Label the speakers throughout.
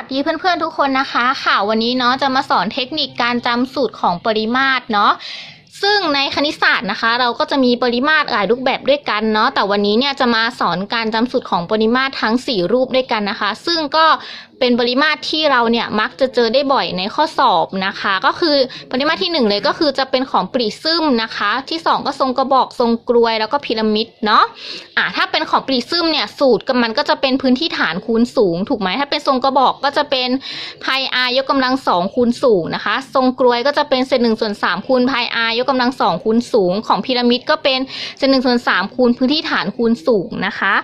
Speaker 1: วัสดีเพื่อนๆทุกคนนะคะค่ะวันนี้เนาะจะมาสอนเทคนิคการจำสูตรของปริมาตรเนาะซึ่งในคณิตศาสตร์นะคะ เราก็จะมีปริมาตรหลายรูปแบบด้วยกันเนาะแต่วันนี้เนี่ยจะมาสอนการจำสูตรของปริมาตรทั้ง 4 รูปด้วยกันนะคะ ซึ่งก็เป็นปริมาตรที่เราเนี่ยมักจะเจอได้บ่อยในข้อสอบนะคะ ก็คือปริมาตรที่ 1 เลยก็คือจะเป็นของปริซึมนะคะ ที่ 2 ก็ทรงกระบอกทรงกลวยแล้วก็พีระมิดเนาะอะถ้าเป็นของปริซึมเนี่ยสูตรกับมันก็จะเป็นพื้นที่ฐานคูณสูง ถูกไหมถ้าเป็นทรงกระบอกก็จะเป็นพาย r ยกกำลังสองคูณสูงนะคะ ทรงกลวยก็จะเป็นเศษหนึ่งส่วนสามคูณพาย r ยกกำลังสองคูณสูง ของพีระมิดก็เป็นเศษหนึ่งส่วนสามคูณพื้นที่ฐานคูณสูงนะคะ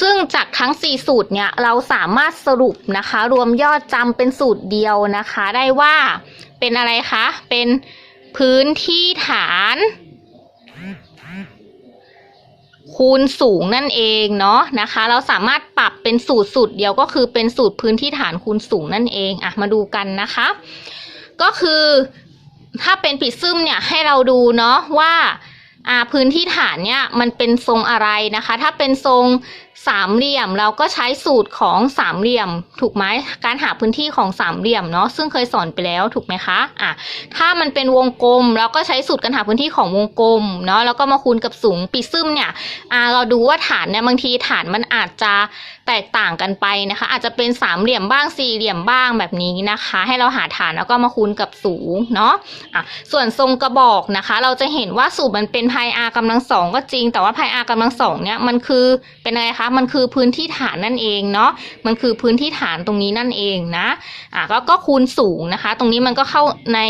Speaker 1: ซึ่งจากทั้ง 4 สูตรเนี่ยเราสามารถสรุปนะคะรวมยอดจำเป็นสูตรเดียวนะคะ ได้ว่าเป็นอะไรคะ เป็นพื้นที่ฐาน คูณสูงนั่นเองเนาะนะคะ เราสามารถปรับเป็นสูตรสูตรเดียวก็คือเป็นสูตรพื้นที่ฐานคูณสูงนั่นเองอะมาดูกันนะคะ ก็คือถ้าเป็นปิดซึมเนี่ยให้เราดูเนาะว่าอ่าพื้นที่ฐานเนี่ยมันเป็นทรงอะไรนะคะ ถ้าเป็นทรงสามเหลี่ยมเราก็ใช้สูตรของสามเหลี่ยม ถูกไหมการหาพื้นที่ของสามเหลี่ยมเนาะซึ่งเคยสอนไปแล้วถูกไหมคะอะถ้ามันเป็นวงกลมเราก็ใช้สูตรการหาพื้นที่ของวงกลมเนาะแล้วก็มาคูณกับสูงปีซึมเนี่ยอ่าเราดูว่าฐานเนี่ยบางทีฐานมันอาจจะแตกต่างกันไปนะคะ อาจจะเป็นสามเหลี่ยมบ้างสี่เหลี่ยมบ้างแบบนี้นะคะ ให้เราหาฐานแล้วก็มาคูณกับสูงเนาะอะส่วนทรงกระบอกนะคะ เราจะเห็นว่าสูตรมันเป็นพายอากำลังสองก็จริง แต่ว่าพายอากำลังสองเนี่ยมันคือเป็นอะไรคะมันคือพื้นที่ฐานนั่นเองเนาะมันคือพื้นที่ฐานตรงนี้นั่นเองนะอะก็ก็คูณสูงนะคะ ตรงนี้มันก็เข้าใน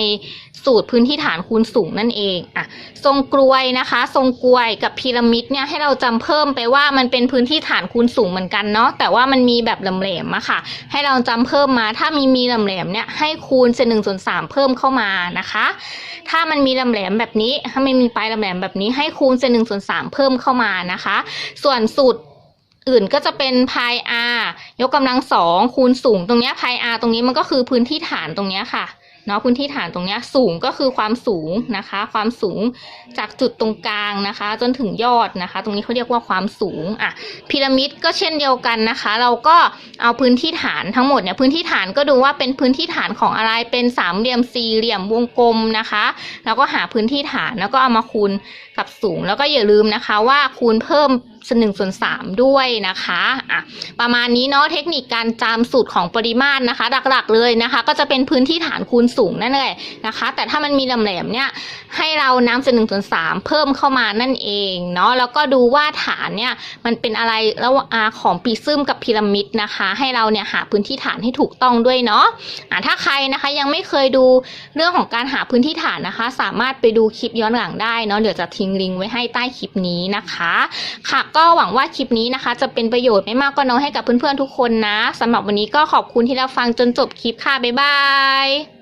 Speaker 1: สูตรพื้นที่ฐานคูณสูงนั่นเองอะทรงกลวยนะคะ ทรงกลวยกับพีระมิดเนี่ยให้เราจำเพิ่มไปว่ามันเป็นพื้นที่ฐานคูณสูงเหมือนกันเนาะแต่ว่ามันมีแบบแหลมๆอะค่ะ ให้เราจำเพิ่มมาถ้ามีมีแหลมๆเนี่ยให้คูณเศษหนึ่งส่วนสามเพิ่มเข้ามานะคะ ถ้ามันมีแหลมๆแบบนี้ถ้าไม่มีปลายแหลมๆแบบนี้ให้คูณเศษหนึ่งส่วนสามเพิ่มเข้ามานะคะ ส่วนสูตร อื่นก็จะเป็นพาย r ยกกำลังสองคูณสูงตรงนี้พาย r ตรงนี้มันก็คือพื้นที่ฐานตรงนี้ค่ะเนาะพื้นที่ฐานตรงนี้สูงก็คือความสูงนะคะ ความสูงจากจุดตรงกลางนะคะ จนถึงยอดนะคะ ตรงนี้เขาเรียกว่าความสูงอะพีระมิดก็เช่นเดียวกันนะคะ เราก็เอาพื้นที่ฐานทั้งหมดเนี่ยพื้นที่ฐานก็ดูว่าเป็นพื้นที่ฐานของอะไรเป็นสามเหลี่ยมสี่เหลี่ยมวงกลมนะคะ แล้วก็หาพื้นที่ฐานแล้วก็เอามาคูณกับสูง แล้วก็อย่าลืมนะคะว่าคูณเพิ่ม หนึ่งส่วนสามด้วยนะคะอะประมาณนี้เนาะเทคนิคการจำสูตรของปริมาตรนะคะ หลักๆเลยนะคะ ก็จะเป็นพื้นที่ฐานคูณสูงนั่นแหละนะคะ แต่ถ้ามันมีลำแหลมเนี่ยให้เราน้ำส่วนหนึ่งส่วนสามเพิ่มเข้ามานั่นเองเนาะแล้วก็ดูว่าฐานเนี่ยมันเป็นอะไรแล้วอาของปีซึมกับพีระมิดนะคะ ให้เราเนี่ยหาพื้นที่ฐานให้ถูกต้องด้วยเนาะอะถ้าใครนะคะยังไม่เคยดูเรื่องของการหาพื้นที่ฐานนะคะ สามารถไปดูคลิปย้อนหลังได้เนาะเดี๋ยวจะทิ้งลิงก์ไว้ให้ใต้คลิปนี้นะคะค่ะก็หวังว่าคลิปนี้นะคะ จะเป็นประโยชน์ไม่มากก็น้อยให้กับเพื่อนๆทุกคนนะสำหรับวันนี้ก็ขอบคุณที่รับฟังจนจบคลิปค่ะบ๊ายบาย